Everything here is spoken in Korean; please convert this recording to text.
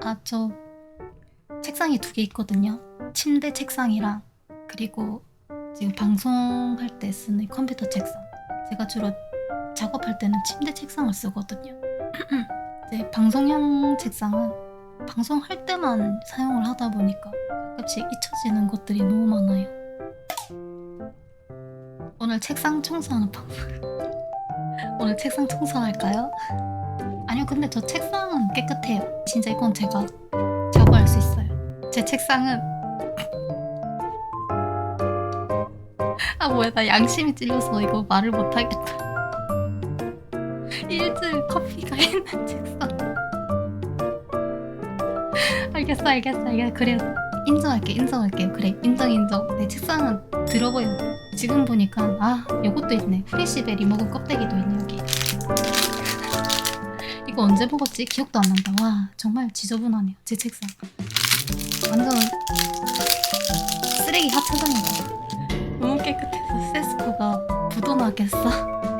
아, 저 책상이 두 개 있거든요. 침대 책상이랑 그리고 지금 방송할 때 쓰는 컴퓨터 책상. 제가 주로 작업할 때는 침대 책상을 쓰거든요. 이제 방송용 책상은 방송할 때만 사용을 하다 보니까 가끔씩 잊혀지는 것들이 너무 많아요. 오늘 책상 청소하는 방법. 오늘 책상 청소할까요? 아니요, 근데 저 책상은 깨끗해요. 진짜 이건 제가 자부할 수 있어요. 제 책상은 아 뭐야 나 양심이 찔려서 이거 말을 못하겠다. 일주일 커피가 있는 책상. 알겠어, 알겠어, 알겠어. 그래 인정할게, 인정할게. 그래 인정, 인정. 내 책상은 들어보여. 지금 보니까 아 이것도 있네. 프리시베 리모컨 껍데기도 있네 여기. 이거 언제 먹었지? 기억도 안 난다. 와 정말 지저분하네요. 제 책상. 완전 쓰레기 하차장이다. 너무 깨끗해서 세스코가 묻어나겠어.